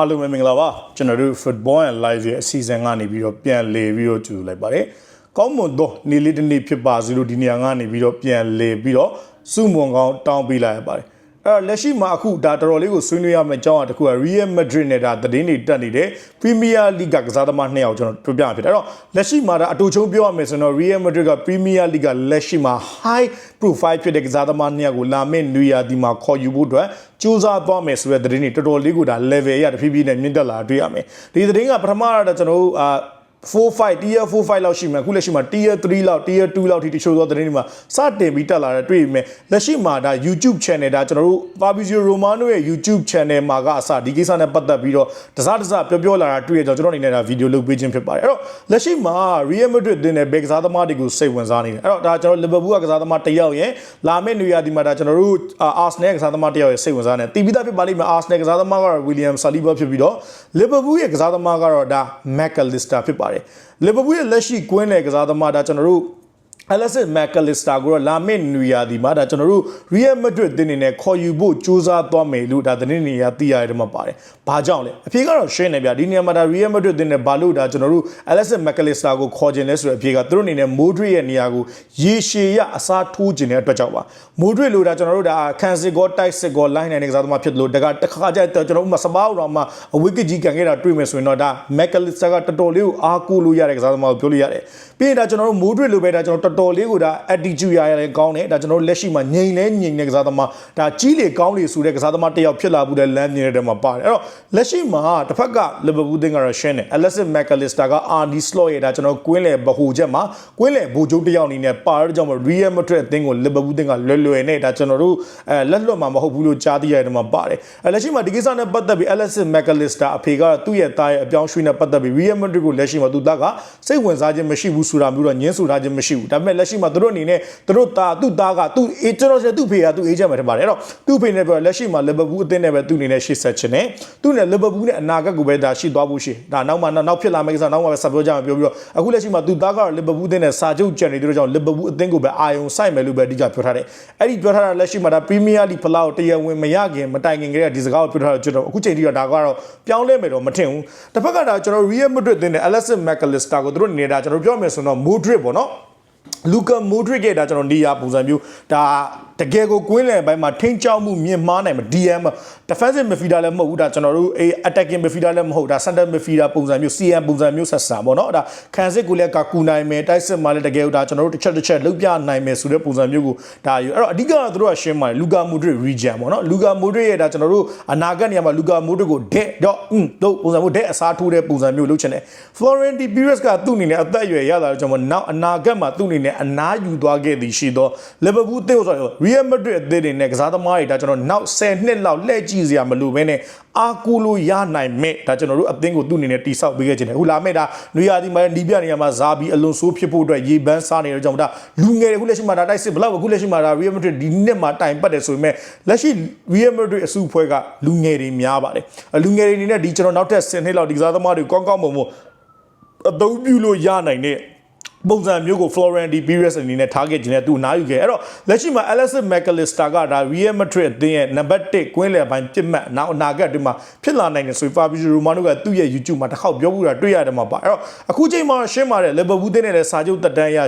အားလုံးပဲမင်္ဂလာပါကျွန်တော်တို့ Football and Live ရဲ့အစီအစဉ်ကနေပြီးတော့ပြန်လည်ပြီးတော့ကြိုလိုက်ပါတယ်ကောင်းမွန်သောနေ့လေးတစ်နေ့ဖြစ်ပါစေလို့ဒီနေရာကနေပြီးတော့ပြန်လည်ပြီးတော့စုမွန်ကောင်းတောင်းပေးလိုက်ရပါတယ်အဲ့ တော့လက်ရှိမှာအခုဒါတော်တော်လေးကိုဆွေးနွေးရမယ့်အကြောင်းအရာတစ်ခုက Real Madrid နဲ့ဒါသတင်းတွေတက်နေတဲ့ Premier League ကကစားသမားနှစ်ယောက်ကျွန်တော်ပြောပြမှာဖြစ်တယ်အဲ့တော့လက်ရှိမှာဒါအတူချုံပြောရမယ်ဆိုတော့ Real Madrid က Premier League ကလက်ရှိမှာ high profile ဖြစ်တဲ့ကစားသမားနှစ်ယောက်ကိုလာမယ့်နွေရာသီမှာခေါ်ယူဖို့အတွက်စူးစမ်းသွားမယ်ဆိုတဲ့သတင်းတွေတော်တော်လေးကိုဒါ level ရတဖြည်းဖြည်းနဲ့မြင့်တက်လာတွေ့ရမယ်ဒီသတင်းကပထမတော့ကျွန်တော်တို့အာ 4 5 tier 4 5လောက်ရှိမှအခုလက်ရှိမှာ tier 3လောက် tier 2လောက်ထိတချို့သောသတင်းတွေမှာစတင်ပြီးတက်လာတဲ့တွေ့ပြီမဲ့လက်ရှိမှာဒါ YouTube channel ဒါကျွန်တော်တို့ Fabrizio Romano ရဲ့ YouTube channel မှာကအစဒီကိစ္စနဲ့ပတ်သက်ပြီးတော့တစားတစားပြောပြောလာတာတွေ့ရကြကျွန်တော်အနေနဲ့ဒါဗီဒီယိုလုပ်ပေးခြင်းဖြစ်ပါတယ်အဲ့တော့လက်ရှိမှာ Real Madrid တင်တဲ့ဘယ်ကစားသမားတွေကိုစိတ်ဝင်စားနေတယ်အဲ့တော့ဒါကျွန်တော် Liverpool ကကစားသမားတစ်ယောက်ရဲ့လာမယ့်နေရာဒီမှာဒါကျွန်တော်တို့ Arsenal ကစားသမားတစ်ယောက်ရဲ့စိတ်ဝင်စားနေတီးပြီးသားဖြစ်ပါလိမ့်မယ် Arsenal ကစားသမားကတော့ William Saliba ဖြစ်ပြီးတော့ Liverpool ရဲ့ကစားသမားကတော့ဒါ McAllister ဖြစ်ပါတယ် Liverpool ရဲ့လက်ရှိကွင်းနယ်ကစားသမားဒါကျွန်တော်တို့ Alexis McAllister ကိုတော့လာမယ့်နွေရာသီမှာဒါကျွန်တော်တို့ Real Madrid တင်းနေနဲ့ခေါ်ယူဖို့ကြိုးစားသွားမယ်လို့ဒါသတင်းတွေရသိရတယ်မှာပါတယ်။ဘာကြောင့်လဲအဖြေကတော့ရှင်းနေဗျာဒီနေရာမှာဒါ Real Madrid တင်းနေဘာလို့ဒါကျွန်တော်တို့ Alexis McAllister ကိုခေါ်ခြင်းလဲဆိုတဲ့အဖြေကသူတို့အနေနဲ့ Modric ရဲ့နေရာကိုရေရှည်ရအစားထိုးခြင်းတဲ့အတွက်ကြောင့်ပါ Modric လို့ဒါကျွန်တော်တို့ဒါခံစစ်ကောတိုက်စစ်ကော line နိုင်တဲ့ကစားသမားဖြစ်လို့တကတခါကျကျွန်တော်တို့မှစပါးတော်မှာအဝိကကြီးကန်ခဲ့တာတွေ့မယ်ဆိုရင်တော့ဒါ McAllister ကတော်တော်လေးကိုအားကိုးလို့ရတဲ့ကစားသမားကိုပြောလို့ရတယ်ပြီးရင်ဒါကျွန်တော်တို့ Modric လို့ပဲဒါကျွန်တော်တော်တော်လေးကိုဒါ attitude ရရတယ်ကောင်းတယ်ဒါကျွန်တော်တို့လက်ရှိမှာငြိမ်လဲငြိမ်တဲ့ကစားသမားဒါကြီးလေကောင်းလေဆိုတဲ့ကစားသမားတစ်ယောက်ဖြစ်လာမှုတဲ့လမ်းမြင်တဲ့မှာပါတယ်အဲ့တော့လက်ရှိမှာတစ်ဖက်က Liverpool သင်းကတော့ရှင်းတယ် Alexis McAllister က Arnie Slot ရဲ့ဒါကျွန်တော်ကွင်းလေဗဟိုချက်မှာကွင်းလေဘူကျုပ်တစ်ယောက်အနေနဲ့ပါတဲ့ကြောင့် Real Madrid အသင်းကို Liverpool သင်းကလွယ်လွယ်နဲ့ဒါကျွန်တော်တို့အဲလက်လွတ်မှာမဟုတ်ဘူးလို့ကြားသိရတဲ့မှာပါတယ်အဲလက်ရှိမှာဒီကိစ္စနဲ့ပတ်သက်ပြီး Alexis McAllister အဖေကသူ့ရဲ့သားရဲ့အပြောင်းရွှေ့နဲ့ပတ်သက်ပြီး Real Madrid ကိုလက်ရှိမှာသူသားကစိတ်ဝင်စားခြင်းမရှိဘူးဆိုတာမျိုးတော့ညင်းဆိုထားခြင်းမရှိဘူးဒါပေမဲ့လက်ရှိမှာသူတို့အနေနဲ့သူတို့သားသူ့သားကသူ့အေကျွန်တော်သူ့ဖေကသူ့အေဂျင့်ပဲထင်ပါတယ်အဲ့တော့သူ့ဖေနဲ့ပြောလက်ရှိမှာ Liverpool အသင်းနဲ့ပဲသူ့အနေနဲ့ရှေ့ဆက်ခြင်းနဲ့သူ့နဲ့ Liverpool နဲ့အနာဂတ်ကိုပဲဒါရှိသွားဖို့ရှိဒါနောက်မှနောက်ဖြစ်လာမယ့်ကိစ္စနောက်မှပဲဆက်ပြောကြမှာပြောပြီးတော့အခုလက်ရှိမှာသူ့သားကတော့ Liverpool အသင်းနဲ့စာချုပ်ကြံနေတဲ့ကြောင့် Liverpool အသင်းကိုပဲအာယုံစိုက်မယ်လို့ပဲအဓိကပြောထားတယ်အဲ့ဒီပြောထားတာလက်ရှိမှာဒါ Premier League ဖလောက်တရားဝင်မရခင်မတိုင်ခင်ကတည်းကဒီစကားကိုပြောထားတော့ကျွန်တော်အခုချိန်ထိတော့ဒါကတော့ပြောင်းလဲမယ်တော့မထင်ဘူးတစ်ဖက်ကဒါကျွန်တော် Real Madrid အသင်းနဲ့ Alexis McAllister ကိုသူတို့အနေနဲ့ဒါကျွန်တော်ပြောမယ်ဆိုတော့ Modric ပေါ့နော် လူကာမိုဒရစ်ရဲ့ဒါကျွန်တော်နေရာပုံစံမျိုးဒါတကယ်ကိုကွင်းလယ်ပိုင်းမှာထိန်းချောက်မှုမြင့်မားနိုင်မှာ DM defensive midfielder လည်းမဟုတ်ဘူးဒါကျွန်တော်တို့အေး attacking midfielder လည်းမဟုတ်ဒါ center midfielder ပုံစံမျိုး CM ပုံစံမျိုးဆက်ဆံပေါ့နော်ဒါခံစစ်ကိုလည်းကကူနိုင်မယ်တိုက်စစ်မှာလည်းတကယ်ဒါကျွန်တော်တို့တစ်ချက်တစ်ချက်လုပြနိုင်မယ်ဆိုတဲ့ပုံစံမျိုးကိုဒါယူအဲ့တော့အဓိကတော့သူတို့ကရှင်းပါတယ်လူကာမိုဒရစ် region ပေါ့နော်လူကာမိုဒရစ်ရဲ့ဒါကျွန်တော်တို့အနာဂတ်နေရာမှာလူကာမိုဒရစ်ကိုဒက်တော့อืมတို့ပုံစံမျိုးဒက်အစားထိုးတဲ့ပုံစံမျိုးလုပ်ချင်တယ် Florentino Perez ကသူ့အနေနဲ့အသက်အရွယ်ရတာကြောင့်နောက်အနာဂတ်မှာသူ့အနေနဲ့အနားယူသွားခဲ့သည်ရှိသော Liverpool အသင်းကိုဆိုတော့ Real Madrid အသင်းတွေနဲ့ကစားသမားတွေဒါကျွန်တော်နောက်10နှစ်လောက်လှည့်ကြည့်စရာမလိုဘဲနဲ့အားကိုးလို့ရနိုင်မဲ့ဒါကျွန်တော်တို့အသင်းကိုသူ့အနေနဲ့တိဆောက်ပေးခဲ့ခြင်းတယ်အခုလာမဲ့ဒါနွေရာသီမှာနီးပြနေရာမှာဇာဘီအလွန်ဆိုးဖြစ်ဖို့အတွက်ရေပန်းစားနေတဲ့ကြောင့်ဒါလူငယ်တွေအခုလက်ရှိမှာဒါတိုက်စစ်ဘလောက်အခုလက်ရှိမှာဒါ Real Madrid ဒီနှစ်မှာတိုင်ပတ်တယ်ဆိုပေမဲ့လက်ရှိ Real Madrid အစုအဖွဲ့ကလူငယ်တွေများပါတယ်လူငယ်တွေအနေနဲ့ဒီကျွန်တော်နောက်ထပ်10နှစ်လောက်ဒီကစားသမားတွေကောင်းကောင်းမွန်မွန်အသုံးပြုလို့ရနိုင်တဲ့ ပုံစံမျိုးကို Florentino Perez အနေနဲ့ထားခဲ့ခြင်းနဲ့သူနားယူခဲ့အဲ့တော့လက်ရှိမှာ Alexis McAllister ကဒါ Real Madrid အသင်းရဲ့နံပါတ်1ကွင်းလယ်ပိုင်းပြစ်မှတ်နောက်အနာဂတ်အတွင်းမှာဖြစ်လာနိုင်တယ်ဆိုရင် Fabrizio Romano ကသူ့ရဲ့ YouTube မှာတစ်ခေါက်ပြောမှုတာတွေ့ရတယ်မှာပါအဲ့တော့အခုချိန်မှာရှင်းပါတယ် Liverpool တင်းနဲ့လည်းစာချုပ်တက်တန်းရ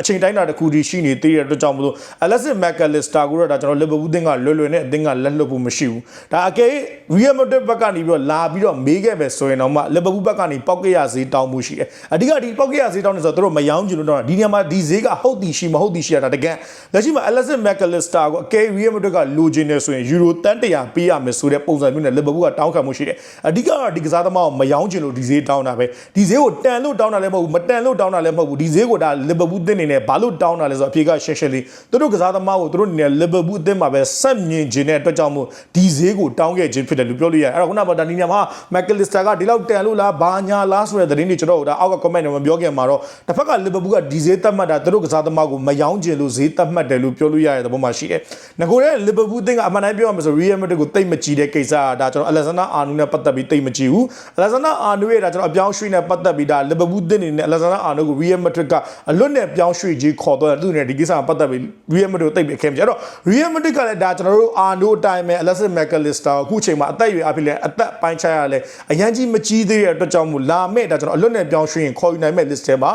အချိန်တိုင်းတာတစ်ခုတည်းရှိနေသေးတဲ့အတွက်ကြောင့်မလို့ Alexis McAllister ကိုတော့ဒါကျွန်တော် Liverpool တင်းကလွယ်လွယ်နဲ့အသင်းကလက်လွတ်ဖို့မရှိဘူးဒါအကယ် Real Madrid ဘက်ကနေပြီးတော့လာပြီးတော့မေးခဲ့မယ်ဆိုရင်တော့မှ Liverpool ဘက်ကနေပောက်ကရဈေးတောင်းမှုရှိတယ်အဓိကဒီပောက်ကရဈေးတောင်းနေဆိုတော့သူတို့မယောင်းချင်လို့တော့ဒီနေရာမှာဒီဈေးကဟုတ်တီရှိမဟုတ်တီရှိရတာတကယ်လက်ရှိမှာ Alexis McAllister ကိုအကယ် Real Madrid ကလိုချင်နေဆိုရင် Euro တန်100ပေးရမယ်ဆိုတဲ့ပုံစံမျိုးနဲ့ Liverpool ကတောင်းခံမှုရှိတယ်အဓိကတော့ဒီကစားသမားကိုမယောင်းချင်လို့ဒီဈေးတောင်းတာပဲဒီဈေးကိုတန်လို့တောင်းတာလည်းမဟုတ်ဘူးမတန်လို့တောင်းတာလည်းမဟုတ်ဘူးဒီဈေးကိုဒါ Liverpool တင်းနေနဲ့ဘာလို့တောင်းတာလဲဆိုတော့အဖြေကရှင်းရှင်းလေးသူတို့ကစားသမားကိုသူတို့အနေနဲ့ Liverpool အသင်းမှာပဲဆက်မြင်ခြင်းတဲ့အတွက်ကြောင့်မို့ဒီဈေးကိုတောင်းခဲ့ခြင်းဖြစ်တယ်လို့ပြောလို့ရတယ်အဲ့တော့ခုနကဒါဒီနေရာမှာ McAllister ကဒီလောက်တန်လို့လားဘာညာလားဆိုတဲ့သတင်းတွေကျွန်တော်တို့ဒါအောက်က comment တွေမှာပြောခဲ့မှာတော့တစ်ဖက်ကဗာပူးကဒီဈေးသတ်မှတ်တာသူတို့ကစားသမားကိုမယောင်းကျင်လို့ဈေးသတ်မှတ်တယ်လို့ပြောလို့ရတဲ့သဘောမှရှိတယ်။ငကိုတဲ့လီဗာပူးအသင်းကအမှန်တမ်းပြောရမယ်ဆိုရီယယ်မက်ဒရစ်ကိုတိတ်မကြည့်တဲ့ကိစ္စကဒါကျွန်တော်အလက်ဇန်နာအာနူနဲ့ပတ်သက်ပြီးတိတ်မကြည့်ဘူး။အလက်ဇန်နာအာနူရဲ့ဒါကျွန်တော်အပြောင်းရွှေ့နဲ့ပတ်သက်ပြီးဒါလီဗာပူးအသင်းနေနဲ့အလက်ဇန်နာအာနူကိုရီယယ်မက်ဒရစ်ကအလွတ်နဲ့ပြောင်းရွှေ့ကြီးခေါ်တော့သူနဲ့ဒီကိစ္စမှာပတ်သက်ပြီးရီယယ်မက်ဒရစ်ကိုတိတ်ပြီးအခက်မကျတော့ရီယယ်မက်ဒရစ်ကလည်းဒါကျွန်တော်တို့အာနူအတိုင်းပဲအလက်ဆစ်မက်ကလစ်စတာအခုချိန်မှာအသက်အရွယ်အဖြစ်လဲအသက်ပိုင်းခြားရလဲအရန်ကြီးမကြီးသေးတဲ့အတွက်ကြောင့်မို့လာမဲ့ဒါကျွန်တော်အလွတ်နဲ့ပြောင်းရွှေ့ရင်ခေါ်ယူနိုင်မဲ့ list ထဲမှာ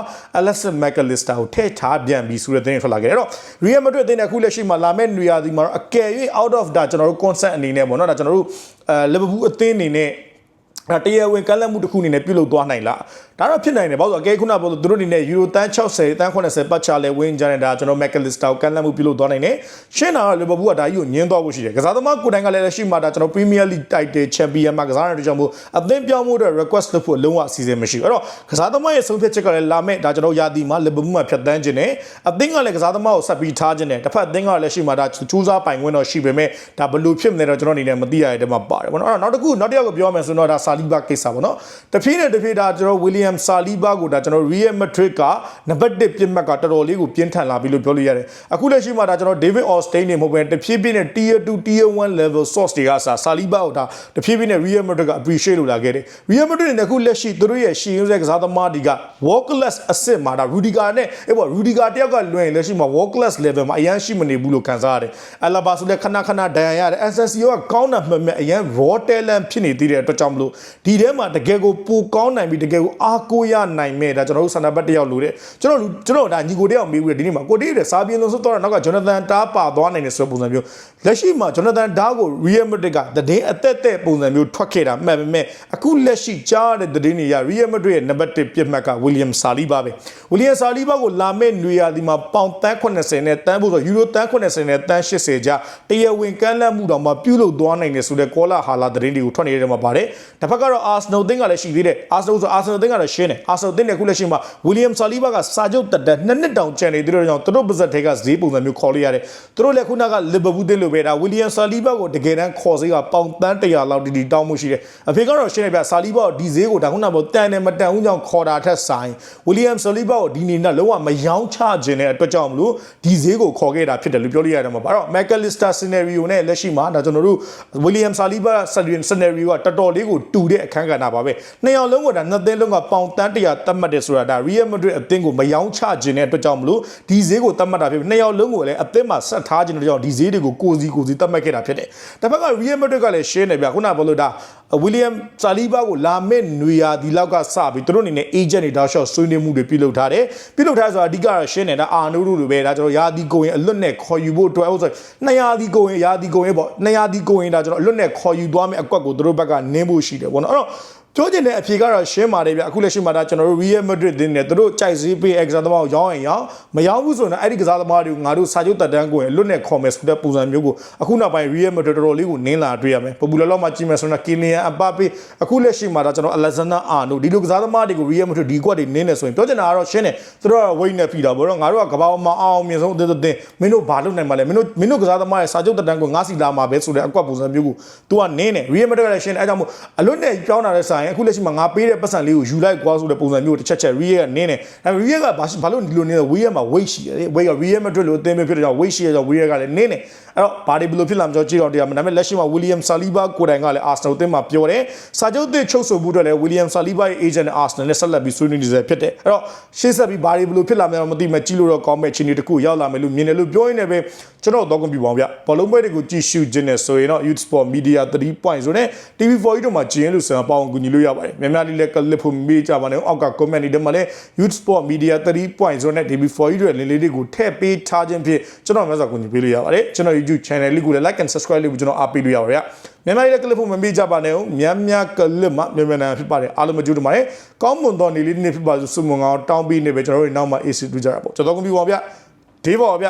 Alexis McAllister ကိုထည့်ထားပြန်ပြီဆိုတဲ့သတင်းထွက်လာခဲ့တယ်။အဲ့တော့ Real Madrid အသင်းနဲ့အခုလက်ရှိမှာလာမဲ့နေရာဒီမှာတော့အကယ်၍ out of ဒါကျွန်တော်တို့ concern အနေနဲ့ပေါ့နော်ဒါကျွန်တော်တို့အဲ Liverpool အသင်းအနေနဲ့ အဲ့တရားဝင်ကမ်းလှမ်းမှုတစ်ခုအနေနဲ့ပြုလုပ်သွားနိုင်လားဒါတော့ဖြစ်နိုင်တယ်ဘာလို့လဲအကဲခုနကပြောလို့သူတို့အနေနဲ့ယူရိုတန်း60တန်း80ပတ်ချလဲဝင်းကြတဲ့ဒါကျွန်တော်မက်ကလစ်စတာကိုကမ်းလှမ်းမှုပြုလုပ်သွားနိုင်တယ်ရှင်းတာတော့လီဗာပူးကဒါကြီးကိုညင်းသွားဖို့ရှိတယ်ကစားသမားကိုယ်တိုင်ကလည်းလက်ရှိမှာဒါကျွန်တော်ပရီးမီးယားလိတိုက်တယ်ချန်ပီယံမှာကစားတဲ့ကြောင့်မို့အသင်းပြောင်းမှုအတွက် request လုပ်ဖို့လုံးဝအစီအစဉ်မရှိဘူးအဲ့တော့ကစားသမားရဲ့ဆုံးဖြတ်ချက်ကလည်းလာမဲ့ဒါကျွန်တော်ယာတီမှာလီဗာပူးမှာဖြတ်တန်းခြင်းနဲ့အသင်းကလည်းကစားသမားကိုဆက်ပြီးထားခြင်းနဲ့တစ်ဖက်အသင်းကလည်းလက်ရှိမှာဒါစူးစမ်းပိုင်ခွင့်တော့ရှိပေမဲ့ဒါဘယ်လိုဖြစ်မလဲတော့ကျွန်တော်အနေနဲ့မသိရတဲ့တဲမှာပါတယ်ပေါ့နော်အဲ့တော့နောက်တစ်ခုနောက်တစ်ယောက်ကိုပြောမယ်ဆိုတော့ဒါဆာလီဘာကိစ္စပေါ့နော်တဖြည်းနဲ့တဖြည်းဒါကျွန်တော်ဝီလီယမ်ဆာလီဘာကိုဒါကျွန်တော်ရီယယ်မက်ဒရစ်ကနံပါတ်1ပြစ်မှတ်ကတော်တော်လေးကိုပြင်းထန်လာပြီလို့ပြောလို့ရတယ်အခုလက်ရှိမှာဒါကျွန်တော်ဒေးဗစ်အော်စတိန်နေမဟုတ်ပဲတဖြည်းဖြည်းနဲ့ tier 2 tier 1 level source တွေကစာဆာလီဘာကိုဒါတဖြည်းဖြည်းနဲ့ရီယယ်မက်ဒရစ်က appreciate လုပ်လာခဲ့တယ်ရီယယ်မက်ဒရစ်နဲ့အခုလက်ရှိသူတို့ရဲ့ရှီယင်းဆဲကစားသမားတွေက world class အဆင့်မှာဒါရူဒီကာနဲ့အေးပေါ့ရူဒီကာတယောက်ကလွှဲရင်လက်ရှိမှာ world class level မှာအရန်ရှိမနေဘူးလို့ခံစားရတယ်အလာဘာဆိုလည်းခဏခဏဒဏ်ရာရတယ် SSCO ကကောင်းတာမှတ်မဲ့အရန် raw talent ဖြစ်နေသေးတဲ့အတွက်ကြောင့်မလို့ဒီထဲမှာတကယ်ကိုပိုကောင်းနိုင်ပြီးတကယ်ကိုအားကိုးရနိုင်မဲ့ဒါကျွန်တော်တို့ဆန္ဒဘတ်တယောက်လို့တဲ့ကျွန်တော်ကျွန်တော်ဒါညီကိုတယောက်မေးပြီးဒီနေ့မှာကိုတေးတဲ့စာပြင်းလုံးဆိုတော့နောက်ကဂျွန်နသန်တားပါသွားနိုင်တယ်ဆိုတဲ့ပုံစံမျိုးလက်ရှိမှာဂျွန်နသန်တားကို Real Madrid ကတည်င်းအသက်သက်ပုံစံမျိုးထွက်ခဲ့တာမှတ်ပေမဲ့အခုလက်ရှိကြားတဲ့တည်င်းတွေရ Real Madrid ရဲ့နံပါတ်1ပြစ်မှတ်က William Saliba ပဲ William Saliba ကိုလာမဲ့နွေရာသီမှာပေါင်တန်း80နဲ့တန်းဖို့ဆိုယူရိုတန်း80နဲ့တန်း80ကြားတရားဝင်ကမ်းလှမ်းမှုတောင်မှပြုလုပ်သွားနိုင်တယ်ဆိုတဲ့ကောလာဟာလာတည်င်းတွေကိုထွက်နေတဲ့ထဲမှာပါတယ်တစ်ဖက်ကတော့ Arsenal အသင်းကလည်းရှိသေးတယ် Arsenal ဆို Arsenal အသင်းကတော့ရှင်းတယ် Arsenal အသင်းနဲ့အခုလက်ရှိမှာ William Saliba ကစာချုပ်တက်တက်နှစ်နှစ်တောင်ကျန်နေသေးတဲ့ကြောင့်သူတို့ပါဇက်ထဲကဈေးပုံစံမျိုးခေါ်လိုက်ရတယ်သူတို့လည်းခုနက Liverpool သင်းလိုပဲဒါ William Saliba ကိုတကယ်တမ်းခေါ်ဈေးကပေါင်တန်း100လောက်တီတီတောင်းမှုရှိတယ်အဖေကတော့ရှင်းနေပြ Saliba ကိုဒီဈေးကိုဒါခုနကပြောတန်တယ်မတန်ဦးကြောင့်ခေါ်တာထက်ဆိုင် William Saliba ကိုဒီနေ့နဲ့လုံးဝမယောင်းချခြင်းတဲ့အတွက်ကြောင့်မလို့ဒီဈေးကိုခေါ်ခဲ့တာဖြစ်တယ်လို့ပြောလို့ရတယ်မှာပါတော့ McAllister scenario နဲ့လက်ရှိမှာဒါကျွန်တော်တို့ William Saliba scenario ကတော်တော်လေးကိုတူတဲ့အခန်းကဏ္ဍပါပဲနှစ်ယောက်လုံးကဒါနှစ်သင်းလုံးကပေါင်တန်း100တတ်မှတ်တယ်ဆိုတာဒါ Real Madrid အသင်းကိုမယောင်းချခြင်းတဲ့အတွက်ကြောင့်မလို့ဒီဈေးကိုတတ်မှတ်တာဖြစ်ပြီးနှစ်ယောက်လုံးကိုလည်းအသင်းမှာဆက်ထားခြင်းတဲ့ကြောင့်ဒီဈေးတွေကိုကိုစီကိုစီတတ်မှတ်ခဲ့တာဖြစ်တယ်တစ်ဖက်က Real Madrid ကလည်းရှင်းနေပြခုနကပြောလို့ဒါ William Saliba ကိုလာမဲ့နွေရာဒီလောက်ကစပြီးသူတို့အနေနဲ့ agent တွေတောက်လျှောက်ဆွေးနွေးမှုတွေပြုလုပ်ထားတယ်ပြုလုပ်ထားဆိုတာအဓိကတော့ရှင်းနေတာအာနိုးတို့လိုပဲဒါကျွန်တော်ရာဒီကိုရင်အလွတ်နဲ့ခေါ်ယူဖို့အတွက်ဟုတ်ဆို200ဒီကိုရင်ရာဒီကိုရင်ပေါ့200ဒီကိုရင်ဒါကျွန်တော်အလွတ်နဲ့ခေါ်ယူသွားမယ့်အကွက်ကိုသူတို့ဘက်ကနင်းဖို့ရှိတယ်ပေါ့နော်အဲ့တော့ ပြောချင်တဲ့အဖြေကတော့ရှင်းပါတယ်ဗျအခုလက်ရှိမှာဒါကျွန်တော်တို့ Real Madrid တင်းနဲ့သူတို့ကြိုက်စည်းပေး exam သမားကိုရောင်းရင်ရောင်းမရောင်းဘူးဆိုရင်အဲ့ဒီကစားသမားတွေကိုငါတို့စာချုပ်တက်တန်းကိုရင်လွတ်နဲ့ခေါ်မယ်ဆိုတဲ့ပုံစံမျိုးကိုအခုနောက်ပိုင်း Real Madrid တော်တော်လေးကိုနင်းလာတွေ့ရမယ်ပပူလလောမှာကြည့်မယ်ဆိုတော့ Kylian Mbappe အခုလက်ရှိမှာဒါကျွန်တော် Alexander Arnold ဒီလိုကစားသမားတွေကို Real Madrid ဒီကွက်တွေနင်းနေဆိုရင်ပြောချင်တာကတော့ရှင်းတယ်သူတို့က wait နဲ့ဖီတာဘောတော့ငါတို့ကကဘာမှာအောင်မြင်ဆုံးအသင်းသင်းမင်းတို့ဘာလုပ်နိုင်မှာလဲမင်းတို့မင်းတို့ကစားသမားရဲ့စာချုပ်တက်တန်းကိုငါစီလာမှာပဲဆိုတဲ့အကွက်ပုံစံမျိုးကို तू ကနင်းတယ် Real Madrid ကလည်းရှင်းတယ်အဲကြောင့်မို့အလွတ်နဲ့ပြောင်းလာတဲ့ဆိုင်အခုလက်ရှိမှာငါပေးတဲ့ပတ်စံလေးကိုယူလိုက်ကွာဆိုတဲ့ပုံစံမျိုးတစ်ချက်ချက် Real ကနင်းတယ်ဒါပေမဲ့ Real ကဘာလို့ဒီလိုနင်းလဲ Real မှာ weight ရှိတယ် weight က Real Madrid လို့အသင်းမျိုးဖြစ်တဲ့ကြောင့် weight ရှိတဲ့ကြောင့် Real ကလည်းနင်းတယ်အဲ့တော့ဘာတွေဘယ်လိုဖြစ်လာမလဲကြည့်တော့တရားမှာဒါပေမဲ့လက်ရှိမှာ William Saliba ကိုယ်တိုင်ကလည်း Arsenal အသင်းမှာပြောတယ်စာချုပ်သစ်ချုပ်ဆိုမှုအတွက်လည်း William Saliba ရဲ့ agent နဲ့ Arsenal နဲ့ဆက်လက်ပြီးဆွေးနွေးနေစေဖြစ်တယ်အဲ့တော့ရှေ့ဆက်ပြီးဘာတွေဘယ်လိုဖြစ်လာမလဲမသိမှကြည့်လို့တော့ကောင်းမဲ့ချင်းတွေတခုရောက်လာမယ်လို့မြင်တယ်လို့ပြောရင်းနဲ့ပဲကျွန်တော်တော့ကွန်ပျူတာဗျဘောလုံးပွဲတွေကိုကြည့်ရှုခြင်းနဲ့ဆိုရင်တော့ Youth Sport Media 3 point ဆိုတဲ့ TV4 တို့မှာကျင်းလို့ဆန်ပေါအောင်ကူညီလို့ရပါတယ်များများလေးလည်း clip ဖို့မေးကြပါနဲ့အောက်က comment တွေမှာလည်း Youth Sport Media 3 point ဆိုတဲ့ TV4 တို့လင်းလေးတွေကိုထည့်ပေးထားခြင်းဖြင့်ကျွန်တော်မျိုးစာကူညီပေးလို့ရပါတယ်ကျွန်တော် YouTube channel လေးကိုလည်း like and subscribe လေးကိုကျွန်တော်အားပေးလို့ရပါတယ်မြန်မာလေးလည်း clip ဖို့မမေ့ကြပါနဲ့ဦးများများ clip မှာမြန်မာနာဖြစ်ပါတယ်အားလုံးမကြိုးတပါတယ်ကောင်းမွန်သောနေ့လေးနေ့ဖြစ်ပါစုစုမွန်ကောင်တောင်းပြီးနေပဲကျွန်တော်တို့နောက်မှာ AC တွေ့ကြတာပေါ့ကျွန်တော်ကွန်ပျူတာဗျဒေးပါဗျ